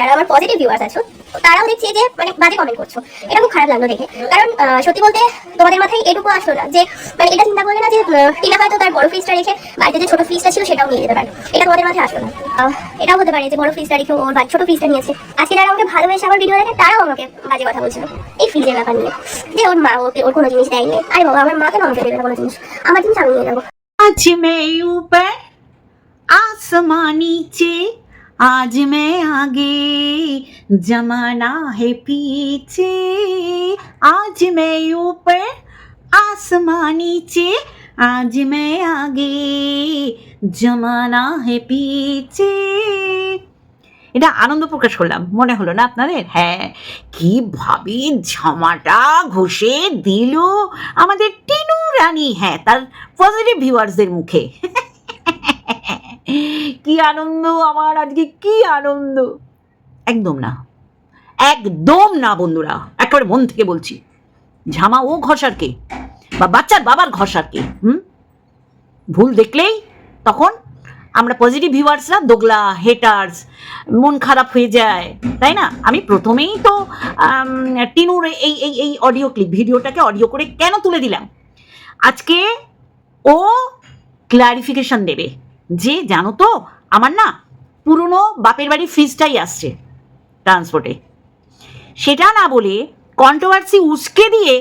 যারা আমার positive viewers আছো, তারাও দেখছি যে মানে বাজে কমেন্ট করছ। এটা খুব খারাপ লাগল দেখে। কারণ সত্যি বলতে তোমাদের মাথায় এটুকু আসলো না যে মানে এটা চিন্তা করলে না যে টিনা হয়তো তার বড় ফ্রিজটা রেখে বাড়িতে যে ছোট ফ্রিজটা ছিল সেটাও নিয়ে যেতে পারে এটা তোমাদের মাথায় আসলো না। এটাও হতে পারে যে, বড় ফ্রিজটা রেখে ওর ছোট ফ্রিজটা নিয়েছে। আজকে যারা আমাকে ভালোবেসে আমার ভিডিও দেখে, তারাও আমাকে বাজে কথা বলছিল। এই ফ্রিজের ব্যাপার নিয়ে। যে, ওর মা ওকে, ওর কোনো জিনিস দেয়নি। আরে বাবা, আমার মাকে আমাকে দেবে কোনো জিনিস। আমার জিনিস আমি নিয়ে যাব আজ মে উপর আসমানি নিচে आज मैं आगे जमाना है पीछे आज मैं ऊपर आसमां नीचे आज मैं आगे जमाना है पीछे এটা আনন্দ প্রকাশ করলাম মনে হলো না আপনাদের হ্যাঁ কি ভাবে ঝামাটা ঘষে দিল আমাদের টিনু রানী হ্যাঁ তার পজিটিভ ভিউয়ার্সদের মুখে কি আনন্দ আমার আজকে, কি আনন্দ? একদম না। একদম না, বন্ধুরা। একেবারে মন থেকে বলছি। ঝামা, ও ঘষার কে? বা বাচ্চার বাবার ঘষার কে? হুম? ভুল দেখলেই তখন আমরা পজিটিভ ভিউয়ার্সরা দোগলা হেটার্স মন খারাপ হয়ে যায়। তাই না? আমি প্রথমেই তো টিনুর এই এই এই অডিও ক্লিপ ভিডিওটাকে অডিও করে কেন তুলে দিলাম? আজকে ও ক্লারিফিকেশন দেবে। যে জানো তো, আমার না পুরনো বাপের বাড়ি ফ্রিজটাই আসছে ট্রান্সপোর্টে সেটা না বলে কন্ট্রোভার্সি উস্কে দিয়ে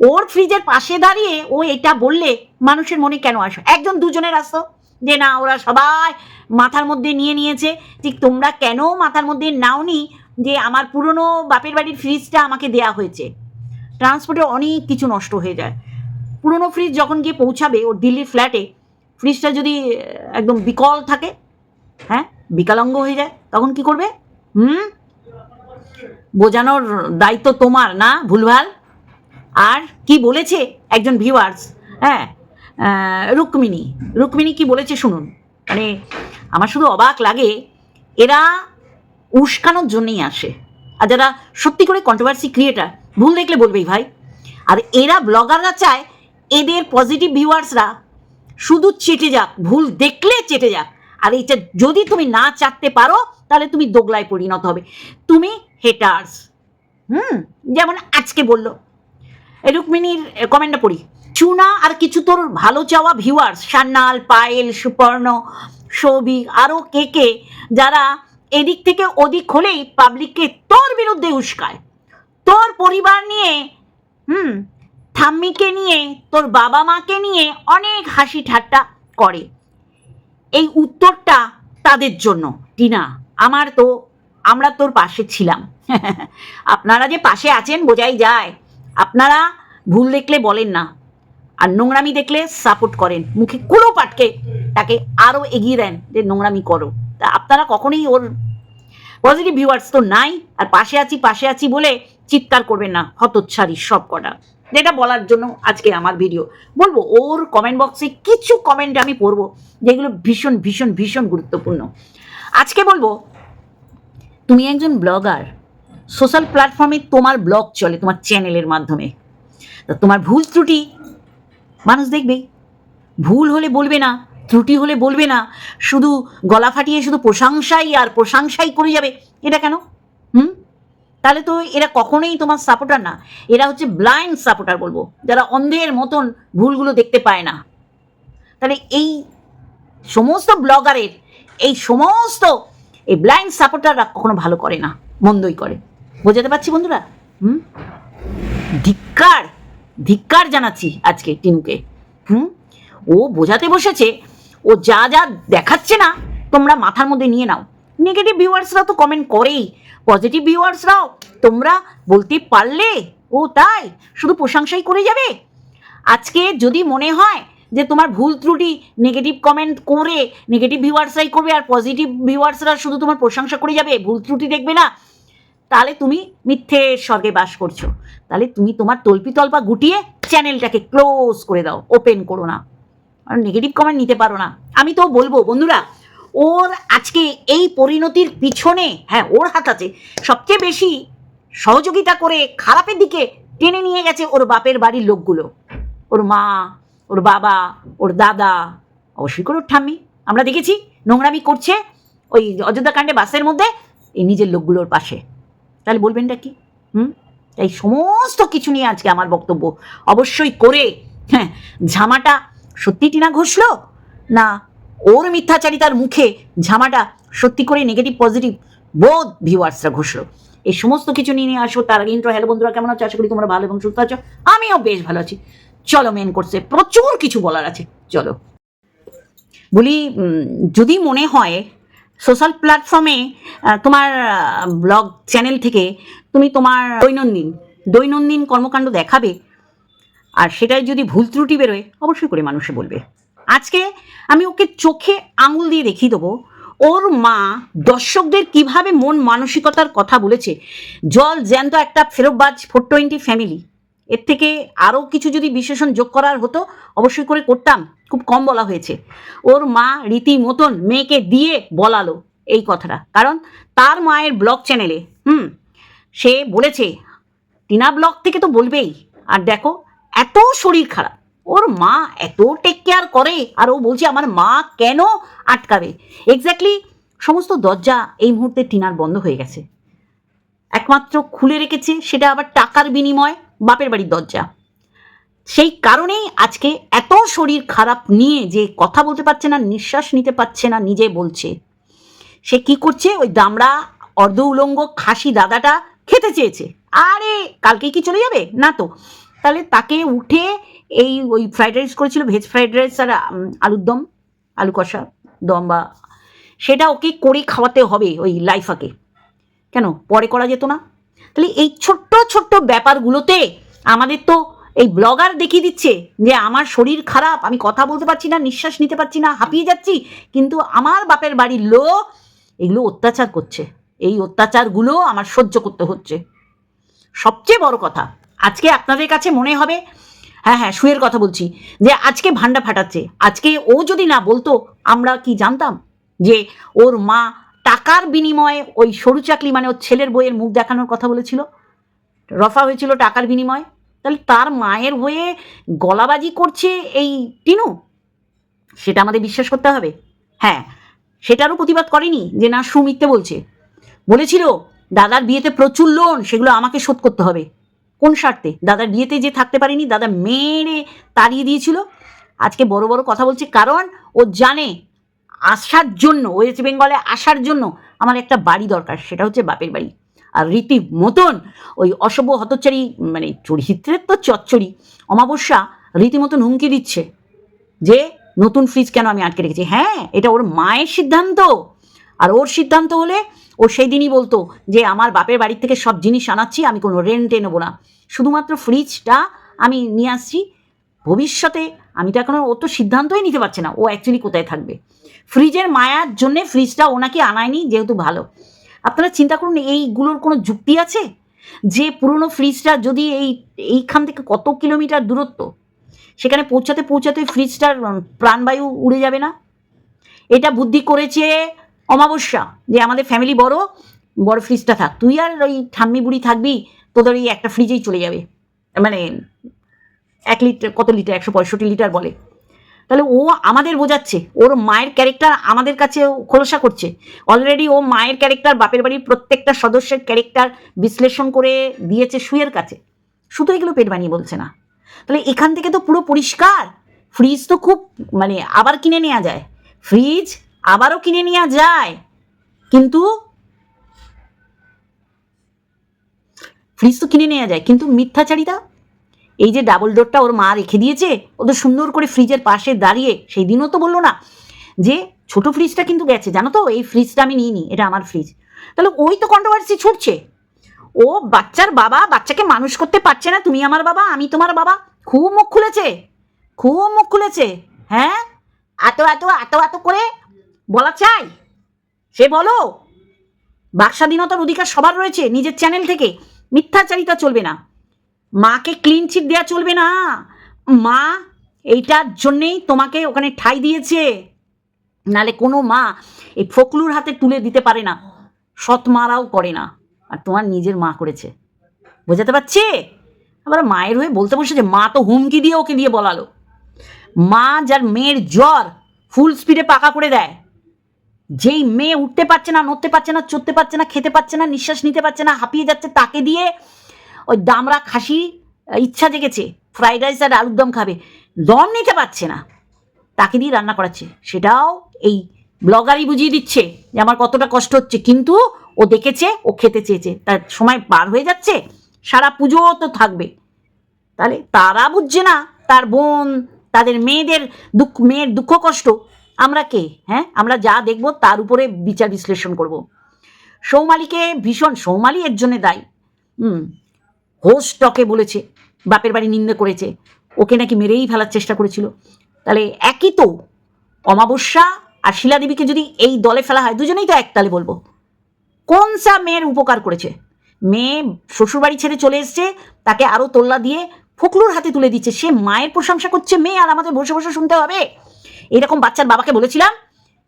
ওর ফ্রিজের পাশে দাঁড়িয়ে ও এটা বললে মানুষের মনে কেন আসো? একজন দুজনের আসতো যে না, ওরা সবাই মাথার মধ্যে নিয়ে নিয়েছে। ঠিক তোমরা কেন মাথার মধ্যে নাওনি যে আমার পুরনো বাপের বাড়ির ফ্রিজটা আমাকে দেয়া হয়েছে? ট্রান্সপোর্টে অনেক কিছু নষ্ট হয়ে যায়। পুরনো ফ্রিজ যখন গিয়ে পৌঁছাবে ওর দিল্লির ফ্ল্যাটে ফ্রিজটা যদি একদম বিকল থাকে হ্যাঁ বিকলাঙ্গ হয়ে যায়, তখন কি করবে? হুম? বোঝানোর দায়িত্ব তোমার, না, ভুলভাল? আর কি বলেছে একজন ভিউয়ার্স হ্যাঁ রুক্মিণী রুক্মিণী কি বলেছে শুনুন। মানে আমার শুধু অবাক লাগে, এরা উস্কানোর জন্যই আসে। আর যারা সত্যি করে কন্ট্রোভার্সি ক্রিয়েটার ভুল দেখলে বলবেই ভাই। আর এরা ব্লগাররা চায়, এদের পজিটিভ ভিউয়ার্সরা শুধু চেটে যাক, ভুল দেখলে চেটে যাক। আর এইটা যদি তুমি না চাটতে পারো, তাহলে তুমি দোগলায় পরিণত হবে। তুমি হেটার্স হুম? যেমন আজকে বলল রুক্মিণীর কমেন্টটা পড়ি। চুনা আর কিছু তোর ভালো চাওয়া ভিউয়ার্স সান্নাল পায়েল, সুপর্ণ সৌভিক আরও কে কে, যারা এদিক থেকে ওদিক হলেই পাবলিককে তোর বিরুদ্ধে উস্কায়। তোর পরিবার নিয়ে, হুম? ঠাম্মিকে নিয়ে, তোর বাবা মাকে নিয়ে অনেক হাসি ঠাট্টা করে। এই উত্তরটা তাদের জন্য। টিনা, আমার তো, আমরা তোর পাশে ছিলাম। আপনারা যে পাশে আছেন, বোঝাই যায়। আপনারা ভুল দেখলে বলেন না। আর নোংরামি দেখলে সাপোর্ট করেন। মুখে কুলো পাটকে তাকে আরও এগিয়ে দেন যে নোংরামি করো। তা আপনারা কখনোই ওর পজিটিভ ভিউয়ার্স তো নাই। আর পাশে আছি পাশে আছি বলে চিৎকার করবেন না। হতচ্ছাড়ি সব কটা। যেটা বলার জন্য আজকে আমার ভিডিও বলব, ওর কমেন্ট বক্সে কিছু কমেন্ট আমি পড়ব, যেগুলো ভীষণ ভীষণ ভীষণ গুরুত্বপূর্ণ। আজকে বলব, তুমি একজন ব্লগার সোশ্যাল প্ল্যাটফর্মে তোমার ব্লগ চলে, তোমার চ্যানেলের মাধ্যমে। তা তোমার ভুল ত্রুটি, মানুষ দেখবেই ভুল হলে বলবে না, ত্রুটি হলে বলবে না, শুধু গলা ফাটিয়ে শুধু প্রশংসাই আর প্রশংসাই করে যাবে। এটা কেন? হুম? তাহলে তো এরা কখনোই তোমার সাপোর্টার না। এরা হচ্ছে ব্লাইন্ড সাপোর্টার বলব। যারা অন্ধের মতন ভুলগুলো দেখতে পায় না। তাহলে এই সমস্ত ব্লগারের এই সমস্ত এই ব্লাইন্ড সাপোর্টাররা কখনো ভালো করে না, মন্দই করে। বোঝাতে পারছি বন্ধুরা? হুম? ধিক্কার ধিক্কার জানাচ্ছি আজকে টিনুকে। হুম? ও বোঝাতে বসেছে, ও যা যা দেখাচ্ছে না, তোমরা মাথার মধ্যে নিয়ে নাও। নেগেটিভ ভিউয়ার্সরা তো কমেন্ট করেই। পজিটিভ ভিউয়ার্সরাও তোমরা বলতে পারলে, ও তাই, শুধু প্রশংসাই করে যাবে। আজকে যদি মনে হয় যে তোমার ভুল ত্রুটি নেগেটিভ কমেন্ট করে নেগেটিভ ভিউয়ার্সরাই করবে আর পজিটিভ ভিউয়ার্সরা শুধু তোমার প্রশংসা করে যাবে, ভুল ত্রুটি দেখবে না, তাহলে তুমি মিথ্যে স্বর্গে বাস করছ। তাহলে তুমি তোমার তল্পি তল্পা গুটিয়ে চ্যানেলটাকে ক্লোজ করে দাও ওপেন করো না। আর নেগেটিভ কমেন্ট নিতে পারো না। আমি তো বলব, বন্ধুরা ওর আজকে এই পরিণতির পিছনে হ্যাঁ ওর হাত আছে, সবচেয়ে বেশি সহযোগিতা করে খারাপের দিকে টেনে নিয়ে গেছে ওর বাপের বাড়ির লোকগুলো। ওর মা, ওর বাবা, ওর দাদা, অবশ্যই করে ওর ঠাম্মি। আমরা দেখেছি নোংরামি করছে ওই অযোধ্যা কাণ্ডে বাসের মধ্যে, এই নিজের লোকগুলোর পাশে। তাহলে বলবেনটা কি? হুম? এই সমস্ত কিছু নিয়ে আজকে আমার বক্তব্য। অবশ্যই করে হ্যাঁ ঝামাটা সত্যি টিনা ঘষলো না ওর মিথ্যাচারিতার মুখে ঝামাটা সত্যি করে নেগেটিভ পজিটিভ বোধ ভিউয়ার্সরা ঘষলো। এই সমস্ত কিছু নিয়ে আসো, তার আগে ইন্ট্রো হ্যালো বন্ধুরা, কেমন আছো? আশা করি তোমরা ভালো এবং সুস্থ আছো। আমিও বেশ ভালো আছি। চলো মেন কোর্সে প্রচুর কিছু বলার আছে। চলো। বলি যদি মনে হয় সোশ্যাল প্ল্যাটফর্মে তোমার ব্লগ চ্যানেল থেকে তুমি তোমার দৈনন্দিন দৈনন্দিন কর্মকাণ্ড দেখাবে, আর সেটাই যদি ভুল ত্রুটি বেরোয়, অবশ্যই করে মানুষে বলবে। আজকে আমি ওকে চোখে আঙুল দিয়ে দেখিয়ে দেবো। ওর মা দর্শকদের কীভাবে মন মানসিকতার কথা বলেছে। জল জ্যান্ত একটা ফেরতবাজ ফোর টোয়েন্টি ফ্যামিলি। এর থেকে আরও কিছু যদি বিশেষণ যোগ করার হতো, অবশ্যই করে করতাম। খুব কম বলা হয়েছে। ওর মা রীতি মতন মেয়েকে দিয়ে বলালো এই কথাটা। কারণ তার মায়ের ব্লগ চ্যানেলে, হুম, সে বলেছে, টিনা ব্লগ থেকে তো বলবেই। আর দেখো, এত শরীর খারাপ। ওর মা এত টেক কেয়ার করে আর ও বলছে আমার মা কেন আটকাবে? এক্স্যাক্টলি সমস্ত দরজা এই মুহূর্তে টিনার বন্ধ হয়ে গেছে। একমাত্র খুলে রেখেছে সেটা আবার টাকার বিনিময় বাপের বাড়ির দরজা। সেই কারণেই আজকে এত শরীর খারাপ নিয়ে যে কথা বলতে পারছে না, নিঃশ্বাস নিতে পারছে না, নিজে বলছে। সে কি করছে? ওই দামড়া অর্ধ উলঙ্গ খাসি দাদাটা খেতে চেয়েছে। আরে কালকে কি চলে যাবে? না তো। তাহলে তাকে উঠে এই ওই ফ্রাইড রাইস করেছিল ভেজ ফ্রাইড রাইস আর আলুর দম, আলু কষা, দম বা সেটা ওকে করে খাওয়াতে হবে ওই লাইফাকে কেন? পরে করা যেত না। তাহলে এই ছোট্ট ছোট্ট ব্যাপারগুলোতে আমাদের তো এই ব্লগার দেখিয়ে দিচ্ছে যে আমার শরীর খারাপ, আমি কথা বলতে পারছি না, নিঃশ্বাস নিতে পারছি না, হাঁপিয়ে যাচ্ছি, কিন্তু আমার বাপের বাড়ির লোক এগুলো অত্যাচার করছে। এই অত্যাচারগুলো আমার সহ্য করতে হচ্ছে। সবচেয়ে বড় কথা, আজকে আপনাদের কাছে মনে হবে হ্যাঁ হ্যাঁ শুয়ের কথা বলছি, যে আজকে ভান্ডা ফাটাচ্ছে। আজকে ও যদি না বলতো, আমরা কি জানতাম যে ওর মা টাকার বিনিময়ে ওই সরু চাকলি মানে ওর ছেলের বইয়ের মুখ দেখানোর কথা বলেছিল? রফা হয়েছিল টাকার বিনিময়ে? তাহলে তার মায়ের হয়ে গলাবাজি করছে এই টিনু? সেটা আমাদের বিশ্বাস করতে হবে। হ্যাঁ সেটারও প্রতিবাদ করেনি যে না, সুমিথ্যে বলছে। বলেছিল, দাদার বিয়েতে প্রচুর লোন সেগুলো আমাকে শোধ করতে হবে। কোন স্বার্থে? দাদার বিয়েতে যে থাকতে পারিনি, দাদা মেরে তাড়িয়ে দিয়েছিল। আজকে বড় বড় কথা বলছে, কারণ ও জানে আসার জন্য ওয়েস্ট বেঙ্গলে আসার জন্য আমার একটা বাড়ি দরকার, সেটা হচ্ছে বাপের বাড়ি। আর রীতি মতন ওই অসভ্য হতচারী মানে চরিত্রের তো চচ্চড়ি, অমাবস্যা রীতিমতন হুমকি দিচ্ছে যে নতুন ফ্রিজ কেন আমি আটকে রেখেছি? হ্যাঁ এটা ওর মায়ের সিদ্ধান্ত। আর ওর সিদ্ধান্ত হলে ও সেই দিনই বলতো যে, আমার বাপের বাড়ি থেকে সব জিনিস আনাচ্ছি, আমি কোনো রেন্টে নেব না। শুধুমাত্র ফ্রিজটা আমি নিয়ে আসছি। ভবিষ্যতে আমি তো এখন ও তো সিদ্ধান্তই নিতে পারছে না, ও অ্যাকচুয়ালি কোথায় থাকবে? ফ্রিজের মায়ার জন্যে ফ্রিজটা ওনাকে আনায়নি, যেহেতু ভালো। আপনারা চিন্তা করুন, এইগুলোর কোনো যুক্তি আছে? যে পুরনো ফ্রিজটা যদি এই, এইখান থেকে কত কিলোমিটার দূরত্ব, সেখানে পৌঁছাতে পৌঁছাতে ফ্রিজটার প্রাণবায়ু উড়ে যাবে না? এটা বুদ্ধি করেছে অমাবস্যা, যে আমাদের ফ্যামিলি বড় বড় ফ্রিজটা থাক। তুই আর ওই ঠাম্মি বুড়ি থাকবি তোদের ওই একটা ফ্রিজেই চলে যাবে। মানে এক লিটার কত লিটার একশো পঁয়ষট্টি লিটার বলে। তাহলে ও আমাদের বোঝাচ্ছে, ওর মায়ের ক্যারেক্টার আমাদের কাছে খোলসা করছে। অলরেডি ও মায়ের ক্যারেক্টার বাপের বাড়ির প্রত্যেকটা সদস্যের ক্যারেক্টার বিশ্লেষণ করে দিয়েছে সুয়ের কাছে। শুধু এগুলো পেট বানিয়ে বলছে না। তাহলে এখান থেকে তো পুরো পরিষ্কার। ফ্রিজ তো খুব মানে আবার কিনে নেওয়া যায়। ফ্রিজ আবারও কিনে নেওয়া যায়। কিন্তু ফ্রিজ তো কিনে নেওয়া যায়। কিন্তু মিথ্যাচারিতা? এই যে ডাবল ডোরটা ওর মা রেখে দিয়েছে, ও তো সুন্দর করে ফ্রিজের পাশে দাঁড়িয়ে সেই দিনও তো বলল না যে ছোট ফ্রিজটা কিন্তু গেছে। জানো তো, এই ফ্রিজটা আমি নিইনি, এটা আমার ফ্রিজ তাহলে ওই তো কন্ট্রোভার্সি ছুটছে। ও বাচ্চার বাবা, বাচ্চাকে মানুষ করতে পারছে না, তুমি আমার বাবা, আমি তোমার বাবা। খুব মুখ খুলেছে, খুব মুখ খুলেছে। হ্যাঁ? এত এত এত এত করে বলা চাই। সে বলো বাক স্বাধীনতার অধিকার সবার রয়েছে নিজের চ্যানেল থেকে। মিথ্যাচারিতা চলবে না। মাকে ক্লিন চিট দেওয়া চলবে না। মা, এইটার জন্যেই তোমাকে ওখানে ঠাই দিয়েছে। নালে কোনো মা এই ফকলুর হাতে তুলে দিতে পারে না। সৎ মারাও করে না। আর তোমার নিজের মা করেছে। বোঝাতে পারছি? আবার মায়ের হয়ে বলতে বসে যে মা তো হুমকি দিয়ে ওকে দিয়ে বলালো। মা যার মেয়ের জ্বর ফুল স্পিডে পাকা করে দেয়। যেই মেয়ে উঠতে পারছে না, নড়তে পারছে না, চড়তে পারছে না, খেতে পারছে না, নিঃশ্বাস নিতে পারছে না, হাঁপিয়ে যাচ্ছে তাকে দিয়ে ওই দামরা খাসি ইচ্ছা জেগেছে, ফ্রাইড রাইস আর আলুর দম খাবে, দম নিতে পারছে না, তাকে দিয়ে রান্না করাচ্ছে, সেটাও এই ব্লগারই বুঝিয়ে দিচ্ছে যে আমার কতটা কষ্ট হচ্ছে, কিন্তু ও দেখেছে, ও খেতে চেয়েছে, তার সময় পার হয়ে যাচ্ছে, সারা পুজো তো থাকবে, তাহলে তারা বুঝছে না, তার বোন, তাদের মেয়েদের দুঃখ, মেয়ের দুঃখ কষ্ট আমরা কে? হ্যাঁ? আমরা যা দেখব তার উপরে বিচার বিশ্লেষণ করব। সৌমালিকে ভীষণ, সৌমালি এর জন্য দায়ী। হুম। হোস্টকে বলেছে, বাপের বাড়ি নিন্দে করেছে। ওকে নাকি মেরেই ফেলার চেষ্টা করেছিল। তাহলে একই তো অমাবস্যা আর শিলাদেবীকে যদি এই দলে ফেলা হয়, দুজনেই তো এক তালে বলব। কোন সা মেয়ের উপকার করেছে? মেয়ে শ্বশুরবাড়ি ছেড়ে চলে এসছে, তাকে আরও তোল্লা দিয়ে ফকলুর হাতে তুলে দিচ্ছে। সে মায়ের প্রশংসা করছে, মেয়ে আর আমাদের বসে বসে শুনতে হবে। এরকম বাচ্চার বাবাকে বলেছিলাম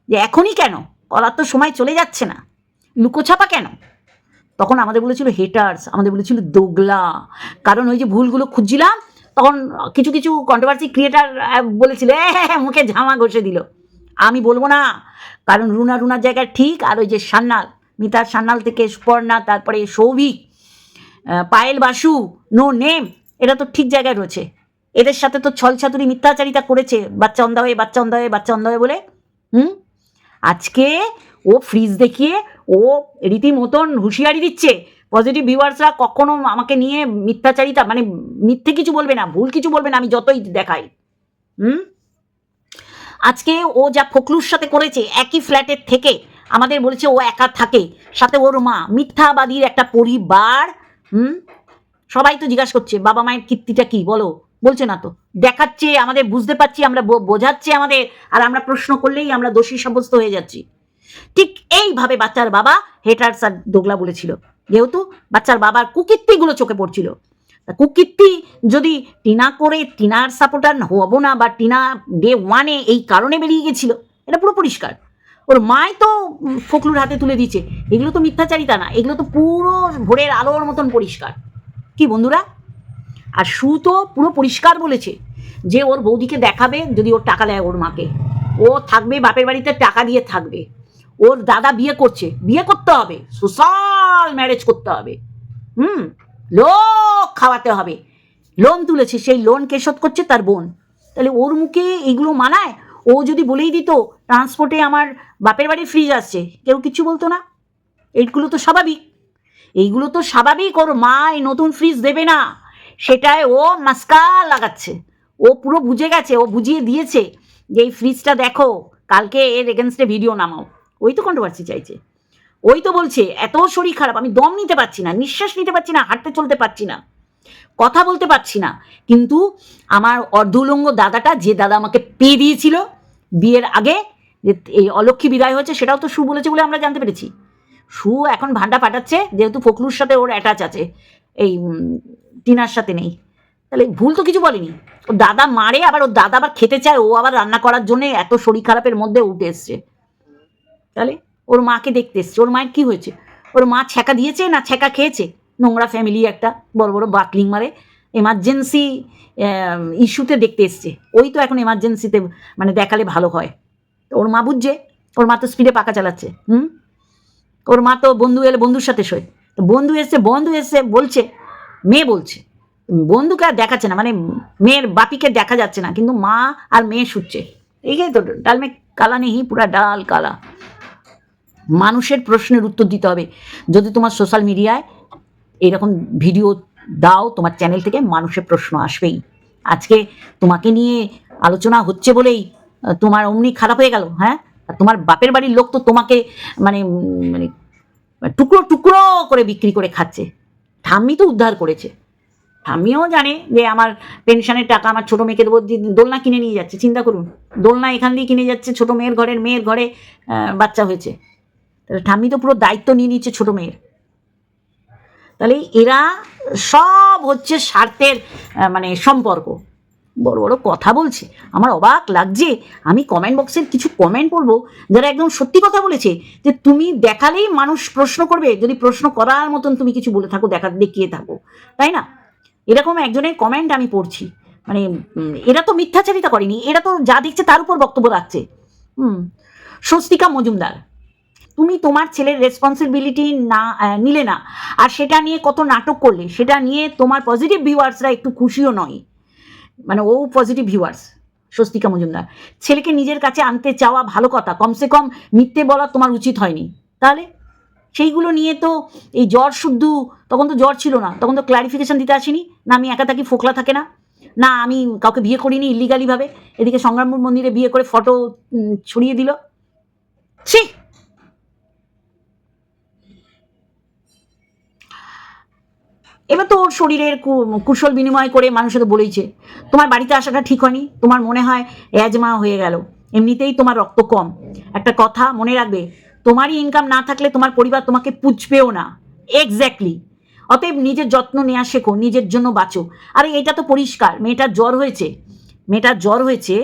যে এখনই কেন? করার তো সময় চলে যাচ্ছে না। লুকোছাপা কেন? তখন আমাদের বলেছিল হেটার্স আমাদের বলেছিল দোগলা। কারণ ওই যে ভুলগুলো খুঁজছিলাম তখন কিছু কিছু কন্ট্রোভার্সি ক্রিয়েটার বলেছিল "এ, হ্যাঁ, হ্যাঁ, মুখে ঝামা ঘষে দিল। আমি বলব না কারণ রুনা রুনার জায়গায় ঠিক আর ওই যে সান্নাল মিতার সান্নাল থেকে সুপর্ণা তারপরে সৌভিক পায়েল বাসু নো নেম এটা তো ঠিক জায়গায় রয়েছে। এদের সাথে তো ছল ছাতুরি মিথ্যাচারিতা করেছে, বাচ্চা অন্ধা হয়ে, বাচ্চা অন্ধা হয়ে, বাচ্চা অন্ধা হয়ে বলে। হুম? আজকে ও ফ্রিজ দেখিয়ে ও রীতিমতন হুঁশিয়ারি দিচ্ছে। পজিটিভ ভিউয়ার্সরা কখনো আমাকে নিয়ে মিথ্যাচারিতা মানে মিথ্যে কিছু বলবে না, ভুল কিছু বলবে না, আমি যতই দেখাই। হুম? আজকে ও যা ফকলুর সাথে করেছে, একই ফ্ল্যাটের থেকে আমাদের বলেছে ও একা থাকে, সাথে ওর মা, মিথ্যাবাদীর একটা পরিবার। হুম? সবাই তো জিজ্ঞাসা করছে, বাবা মায়ের কীর্তিটা কি, বলো। বলছে না তো। দেখাচ্ছে, আমাদের বুঝতে পারছি, আমরা বোঝাচ্ছে আমাদের, আর আমরা প্রশ্ন করলেই আমরা দোষী সাব্যস্ত হয়ে যাচ্ছি। ঠিক এইভাবে বাচ্চার বাবা হেটার্স আর দোগলা বলেছিল। যেহেতু বাচ্চার বাবার কুকীর্তিগুলো চোখে পড়ছিল। কুকীর্তি যদি টিনা করে, টিনার সাপোর্টার হব না বা টিনা ডে ওয়ানে এই কারণে বেরিয়ে গেছিল, এটা পুরো পরিষ্কার। ওর মাই তো ফকলুর হাতে তুলে দিচ্ছে এগুলো তো মিথ্যাচারিতা না, এগুলো তো পুরো ভোরের আলোর মতন পরিষ্কার। কি বন্ধুরা? আর সু তো পুরো পরিষ্কার বলেছে যে ওর বৌদিকে দেখাবে যদি ওর টাকা দেয় ওর মাকে। ও থাকবে, বাপের বাড়িতে টাকা দিয়ে থাকবে। ওর দাদা বিয়ে করছে, বিয়ে করতে হবে, সোশ্যাল ম্যারেজ করতে হবে। হুম? লোক খাওয়াতে হবে। লোন তুলেছে, সেই লোন কে শোধ করছে? তার বোন। তাহলে ওর মুখে এগুলো মানায়? ও যদি বলেই দিত ট্রান্সপোর্টে আমার বাপের বাড়ির ফ্রিজ আসছে, কেউ কিছু বলতো না। এইগুলো তো স্বাভাবিক। এইগুলো তো স্বাভাবিক, ওর মা এই নতুন ফ্রিজ দেবে না। সেটায় ও মাস্কা লাগাচ্ছে। ও পুরো বুঝে গেছে, ও বুঝিয়ে দিয়েছে যে এই ফ্রিজটা দেখো, কালকে এর এগেনস্টে ভিডিও নামাও। ওই তো কন্ট্রোভার্সি চাইছে। ওই তো বলছে, এত শরীর খারাপ, আমি দম নিতে পারছি না, নিঃশ্বাস নিতে পারছি না, হাঁটতে চলতে পারছি না। কথা বলতে পারছি না। কিন্তু আমার অর্ধুলঙ্গ দাদাটা, যে দাদা আমাকে পেয়ে দিয়েছিল বিয়ের আগে, যে এই অলক্ষী বিদায় হয়েছে, সেটাও তো সু বলেছে বলে আমরা জানতে পেরেছি। সু এখন ভান্ডা পাঠাচ্ছে, যেহেতু ফকলুর সাথে ওর অ্যাটাচ আছে। এই টিনার সাথে নেই। তাহলে ভুল তো কিছু বলেনি। ও দাদা মারে, আবার ওর দাদা আবার খেতে চায়, ও আবার রান্না করার জন্য এত শরীর খারাপের মধ্যে উঠে এসছে। তাহলে ওর মাকে দেখতে এসছে। ওর মায়ের কি হয়েছে? ওর মা ছ্যাঁকা দিয়েছে না ছ্যাঁকা খেয়েছে? নোংরা ফ্যামিলি একটা বড় বড় বাতলিং মারে। এমার্জেন্সি ইস্যুতে দেখতে এসছে। ওই তো এখন এমার্জেন্সিতে মানে দেখালে ভালো হয়। তো ওর মা বুঝছে? ওর মা তো স্পিডে পাকা চালাচ্ছে। হুম? ওর মা তো বন্ধু এলে বন্ধুর সাথে শোয়। তো বন্ধু এসছে বন্ধু এসছে, বলছে মেয়ে বলছে। বন্ধুকে আর দেখাচ্ছে না মানে মেয়ের বাপিকে দেখা যাচ্ছে না, কিন্তু মা আর মেয়ে শুচ্ছে। এই তো ডাল মে কালা নেই, পুরা ডাল কালা। মানুষের প্রশ্নের উত্তর দিতে হবে। যদি তোমার সোশ্যাল মিডিয়ায় এরকম ভিডিও দাও, তোমার চ্যানেল থেকে মানুষের প্রশ্ন আসবেই। আজকে তোমাকে নিয়ে আলোচনা হচ্ছে বলেই, তোমার অমনি খারাপ হয়ে গেল হ্যাঁ? তোমার বাপের বাড়ির লোক তো তোমাকে মানে মানে টুকরো টুকরো করে বিক্রি করে খাচ্ছে। ঠাম্মি তো উদ্ধার করেছে। ঠাম্মিও জানে যে আমার পেনশনের টাকা আমার ছোটো মেয়েকে দেবো দোলনা কিনে নিয়ে যাচ্ছে, চিন্তা করুন। দোলনা এখান দিয়ে কিনে যাচ্ছে, ছোটো মেয়ের ঘরের মেয়ের ঘরে বাচ্চা হয়েছে। তাহলে ঠাম্মি তো পুরো দায়িত্ব নিয়ে নিচ্ছে ছোটো মেয়ের। তাহলে এরা সব হচ্ছে স্বার্থের মানে সম্পর্ক। বড় বড় কথা বলছে। আমার অবাক লাগছে। আমি কমেন্ট বক্সের কিছু কমেন্ট পড়ব যারা একদম সত্যি কথা বলেছে যে তুমি দেখালেই মানুষ প্রশ্ন করবে, যদি প্রশ্ন করার মতন তুমি কিছু বলে থাকো, দেখা দেখিয়ে থাকো। তাই না? এরকম একজনের কমেন্ট আমি পড়ছি। মানে এরা তো মিথ্যাচারিতা করেনি, এরা তো যা দেখছে তার উপর বক্তব্য রাখছে। হুম, স্বস্তিকা মজুমদার, তুমি তোমার ছেলের রেসপন্সিবিলিটি না নিলে না, আর সেটা নিয়ে কত নাটক করলে, সেটা নিয়ে তোমার পজিটিভ ভিউয়ার্সরা একটু খুশিও নয়। মানে ও পজিটিভ ভিউয়ার্স স্বস্তিকা মজুমদার। ছেলেকে নিজের কাছে আনতে চাওয়া ভালো কথা, কমসে কম মিথ্যে বলা তোমার উচিত হয়নি। তাহলে সেইগুলো নিয়ে তো এই জ্বর শুদ্ধ, তখন তো জ্বর ছিল না, তখন তো ক্লারিফিকেশন দিতে আসিনি, না আমি একা থাকি, ফোকলা থাকে না না আমি কাউকে বিয়ে করিনি ইলিগালিভাবে এদিকে সংগ্রামপুর মন্দিরে বিয়ে করে ফটো ছড়িয়ে দিল। ছি! এবার তো ওর শরীরের কুশল বিনিময় করে মানুষের তো বলেইছে, তোমার বাড়িতে আসাটা ঠিক হয়নি, তোমার মনে হয় অ্যাজমা হয়ে গেল। এমনিতেই তোমার রক্ত কম। একটা কথা মনে রাখবে, তোমারই ইনকাম না থাকলে তোমার পরিবার তোমাকে পুছবেও না। এক্স্যাক্টলি অতএব নিজের যত্ন নেওয়া শেখো, নিজের জন্য বাঁচো। আরে এটা তো পরিষ্কার, মেয়েটার জ্বর হয়েছে। মেয়েটার জ্বর হয়েছে,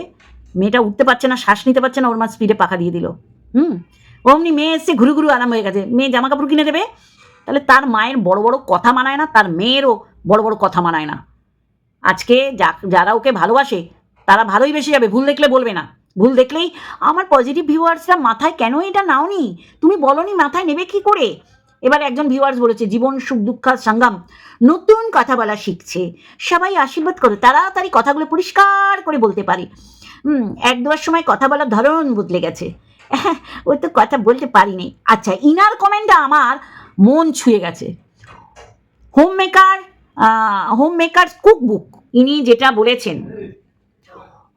মেয়েটা উঠতে পারছে না, শ্বাস নিতে পারছে না, ওর মা স্পিডে পাখা দিয়ে দিল। হুম? অমনি মেয়ে এসে ঘুরু ঘুরু আরাম হয়ে গেছে। মেয়ে জামা কাপড় কিনে দেবে? তাহলে তার মায়ের বড় বড় কথা মানায় না, তার মেয়েরও বড় বড় কথা মানায় না। আজকে যা- যারা ওকে ভালোবাসে, তারা ভালোই বেশি যাবে, ভুল দেখলে বলবে না। ভুল দেখলেই আমার পজিটিভ ভিউয়ার্সরা মাথায় কেন এটা নাওনি? তুমি বলনি মাথায় নেবে কি করে? এবার একজন ভিউয়ার্স বলেছে, জীবন সুখ, দুঃখ সংগ্রাম নতুন কথা বলা শিখছে। সবাই আশীর্বাদ করো, তাড়াতাড়ি কথাগুলো পরিষ্কার করে বলতে পারি। হুম, এক দুবার সময় কথা বলার ধরন বদলে গেছে। ওই তো কথা বলতে পারিনি। আচ্ছা ইনার কমেন্টটা আমার মন ছুঁয়ে গেছে। Home maker home maker cookbook ইনি যেটা বলেছেন।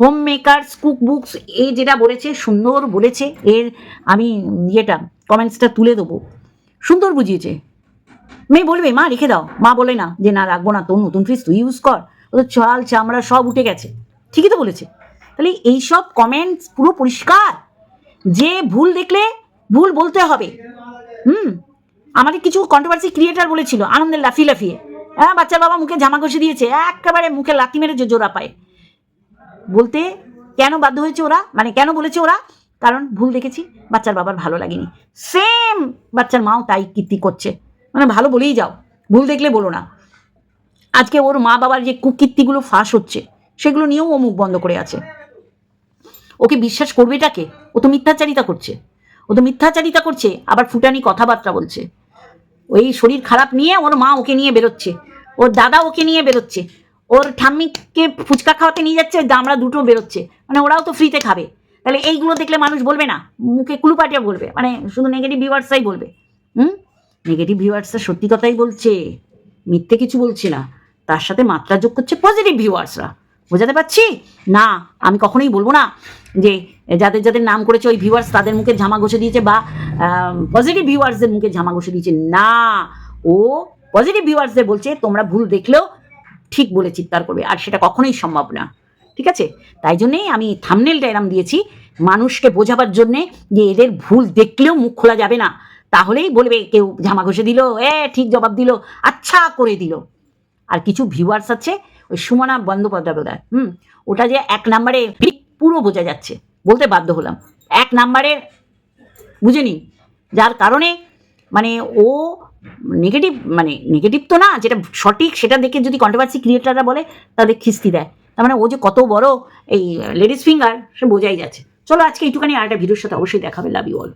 হোম মেকারস কুকবুকস এই যেটা বলেছে, সুন্দর বলেছে, এর আমি ইয়েটা কমেন্টসটা তুলে দেবো। সুন্দর বুঝিয়েছে। মেয়ে বলবে, মা, রেখে দাও। মা বলে, না, যে না, রাখব না, তোর নতুন ফ্রিজ তুই ইউজ কর। ও চাল, চামড়া সব উঠে গেছে। ঠিকই তো বলেছে। তাহলে এইসব কমেন্টস পুরো পরিষ্কার? যে ভুল দেখলে ভুল বলতে হবে। হুম? আমাদের কিছু কন্ট্রোভার্সি ক্রিয়েটার বলেছিল আনন্দের লাফিয়ে লাফিয়ে। হ্যাঁ বাচ্চার বাবা মুখে জামা ঘষে দিয়েছে, একেবারে মুখে লাথি মেরেছে জোড়া পায়। বলতে কেন বাধ্য হয়েছে ওরা? মানে কেন বলেছে ওরা? কারণ ভুল দেখেছি, বাচ্চার বাবার ভালো লাগেনি। সেম বাচ্চার মাও তাই কীর্তি করছে। মানে ভালো বলেই যাও, ভুল দেখলে বলো না। আজকে ওর মা বাবার যে কুকীর্তিগুলো ফাঁস হচ্ছে, সেগুলো নিয়েও ও মুখ বন্ধ করে আছে। ওকে বিশ্বাস করবে এটাকে? ও তো মিথ্যাচারিতা করছে। ও তো মিথ্যাচারিতা করছে, আবার ফুটানি কথাবার্তা বলছে। ওই শরীর খারাপ নিয়ে ওর মা ওকে নিয়ে বেরোচ্ছে। ওর দাদা ওকে নিয়ে বেরোচ্ছে। ওর ঠাম্মিকে ফুচকা খাওয়াতে নিয়ে যাচ্ছে দামড়া দুটো বেরোচ্ছে। মানে ওরাও তো ফ্রিতে খাবে। তাহলে এইগুলো দেখলে মানুষ বলবে না, মুখে কুলুপাটিয়া বলবে। মানে শুধু নেগেটিভ ভিউয়ার্সরাই বলবে। হুম? নেগেটিভ ভিউয়ার্সরা সত্যি কথাই বলছে। মিথ্যে কিছু বলছে না। তার সাথে মাত্রা যোগ করছে পজিটিভ ভিউয়ার্সরা বোঝাতে পারছি? না, আমি কখনোই বলব না যে যাদের যাদের নাম করেছে ওই ভিউয়ার্স তাদের মুখে ঝামা ঘষে দিয়েছে বা পজিটিভ ভিউয়ার্সদের মুখে ঝামা ঘষে দিয়েছে। না, ও পজিটিভ ভিউয়ার্সদের বলছে, তোমরা ভুল দেখলেও ঠিক বলে চিৎকার করবে। আর সেটা কখনোই সম্ভব না। ঠিক আছে? তাই জন্যেই আমি থামনেলটা এরম দিয়েছি। মানুষকে বোঝাবার জন্যে যে এদের ভুল দেখলেও মুখ খোলা যাবে না। তাহলেই বলবে, কেউ জামা ঘষে দিল। এ, ঠিক জবাব দিল। আচ্ছা করে দিল। আর কিছু ভিউয়ার্স আছে ওই সুমনা বন্দ্যোপাধ্যায় বোধ হুম? ওটা যে এক নাম্বারে পুরো বোঝা যাচ্ছে, বলতে বাধ্য হলাম। এক নাম্বারে বুঝে নিন যার কারণে মানে ও নেগেটিভ মানে নেগেটিভ তো না, যেটা সঠিক সেটা দেখে যদি কন্ট্রোভার্সি ক্রিয়েটাররা বলে তাদের খিস্তি দেয়। তার মানে ও যে কত বড় এই লেডিস ফিঙ্গার সে বোঝাই যাচ্ছে। চলো আজকে এইটুখানি আর একটা ভিডিওর সাথে অবশ্যই দেখাবে লাভ ইউ অল